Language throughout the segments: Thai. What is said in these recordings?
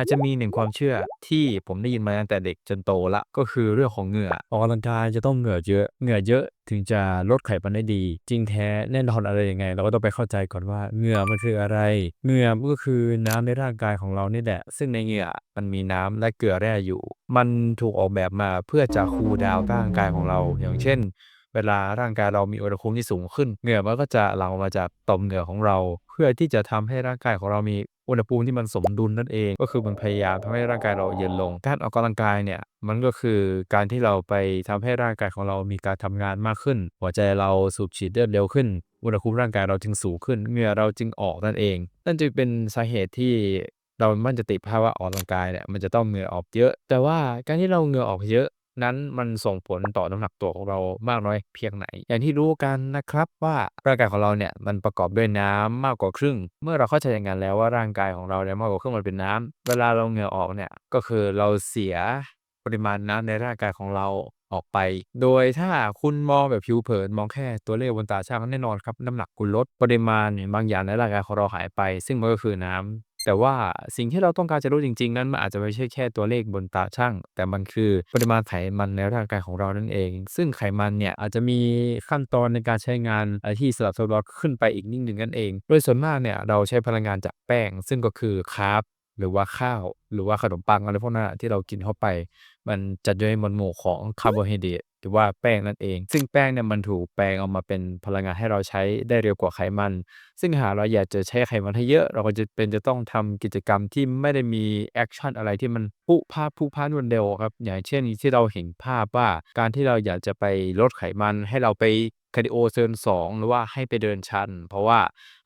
อาจจะมีหนึ่งความเชื่อที่ผมได้ยินมาตั้งแต่เด็กจนโตละก็คือเรื่องของเหงื่อออกกำลังกายจะต้องเหงื่อเยอะเหงื่อเยอะถึงจะลดไขมันได้ดี จริงแท้แน่นอนอะไรยังไง เราก็ต้องไปเข้าใจก่อนว่าเหงื่อมันคืออะไรเหงื่อก็คือน้ำในร่างกายของเรานี่แหละ ซึ่งในเหงื่อมันมีน้ำและเกลือแร่อยู่ มันถูกออกแบบมาเพื่อจะคูลดาวน์ร่างกายของเรา อย่างเช่น เวลาร่างกายเรามีอุณหภูมิที่สูงขึ้น เหงื่อมันก็จะหลั่งออกมาจากต่อมเหงื่อของเรา เพื่อที่จะทำให้ร่างกายของเรามี อุณหภูมิที่มันสมดุลนั่นเอง ก็คือมันพยายามทำให้ร่างกายเราเย็นลง การออกกำลังกายเนี่ยมันก็คือการที่เราไปทำให้ร่างกายของเรามีการทำงานมากขึ้น หัวใจเราสูบฉีดเลือดเร็วขึ้นอุณหภูมิร่างกายเราจึงสูงขึ้นเหงื่อเราจึงออกนั่นเอง นั่นจึงเป็นสาเหตุที่เรามั่นจะติดภาว่าออกกำลังกายเนี่ยมันจะต้องเหงื่อออกเยอะ แต่ว่าการที่เราเหงื่อออกเยอะ นั้นมันส่งผลต่อน้ำหนักตัวของเรามากน้อยเพียงไหน อย่างที่รู้กันนะครับว่าร่างกายของเราเนี่ยมันประกอบด้วยน้ำมากกว่าครึ่ง เมื่อเราเข้าใจอย่างนั้นแล้วว่าร่างกายของเราเนี่ยมากกว่าครึ่งมันเป็นน้ำเวลาเราเหงื่อออกเนี่ยก็คือเราเสียปริมาณน้ำในร่างกายของเราออกไป โดยถ้าคุณมองแบบผิวเผินมองแค่ตัวเลขบนตาช่างแน่นอนครับน้ำหนักคุณลดปริมาณบางอย่างในร่างกายของเราหายไป ซึ่งมันก็คือน้ำ แต่ว่าสิ่งที่เราต้องการจะรู้จริง ๆ นั้นมันอาจจะไม่ใช่แค่ตัวเลขบนตาช่าง แต่มันคือปริมาณไขมันในร่างกายของเรานั่นเอง ซึ่งไขมันเนี่ยอาจจะมีขั้นตอนในการใช้งานที่สลับซับซ้อนขึ้นไปอีกนิดหนึ่งนั่นเอง โดยส่วนมากเนี่ยเราใช้พลังงานจากแป้ง ซึ่งก็คือคาร์บหรือว่าข้าว หรือว่าขนมปังอะไรพวกนั้นที่เรากินเข้าไป มันจัดอยู่ในหมวดหมู่ของคาร์โบไฮเดรต หรือว่าแป้งนั่นเอง ซึ่งแป้งเนี่ยมันถูกแปลงออกมาเป็นพลังงานให้เราใช้ได้เร็วกว่าไขมัน ซึ่งหากเราอยากจะใช้ไขมันให้เยอะ เราก็จะเป็นจะต้องทำกิจกรรมที่ไม่ได้มีแอกชันอะไรที่มันพุพาพุพานรวดเร็วครับ อย่างเช่นที่เราเห็นภาพว่าการที่เราอยากจะไปลดไขมันให้เราไปคาร์ดิโอเทิร์น2หรือว่าให้ไปเดินชัน เพราะว่า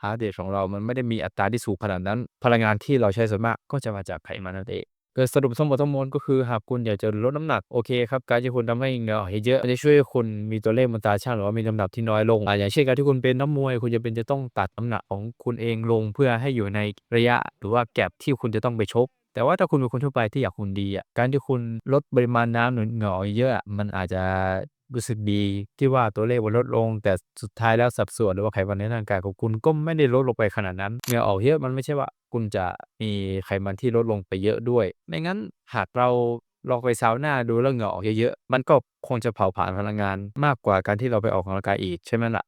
heart rate ของเรามันไม่ได้มีอัตราที่สูงขนาดนั้น พลังงานที่เราใช้ส่วนมากก็จะมาจากไขมันนั่นเอง โดสรุปทั้งหมดทั้งมวลก็คือหากคุณอยากจะลดน้ำหนักโอเคครับการที่คุณทำให้เหงื่อออกเยอะมันจะช่วยให้คุณมีตัวเลขบนตาช่างหรือว่ามีน้ำหนักที่น้อยลงออย่างเช่นการที่คุณเป็นนักมวย คุณจะเป็นจะต้องตัดน้ำหนักของคุณเองลงเพื่อให้อยู่ในระยะ หรือว่า gap ที่คุณจะต้องไปชกแต่ว่าถ้าคุณเป็นคนทั่วไปที่อยากหุ่นดีอะการที่คุณลดปริมาณน้ำหรือเหงื่อออกเยอะๆอะมันอาจจะรู้สึกดีที่ว่าตัวเลขมันลดลง แต่สุดท้ายแล้วสัดส่วนหรือว่าไขมันในร่างกายของคุณก็ไม่ได้ลดลงไปขนาดนั้นเหงื่อออกเยอะมันไม่ใช่ว่า คุณจะมีไขมันที่ลดลงไปเยอะด้วย ไม่งั้นหากเราลองไปซาวนาดูแล้วเหงื่อออกเยอะๆ มันก็คงจะเผาผลาญพลังงานมากกว่าการที่เราไปออกกำลังกายอีกใช่ไหมล่ะ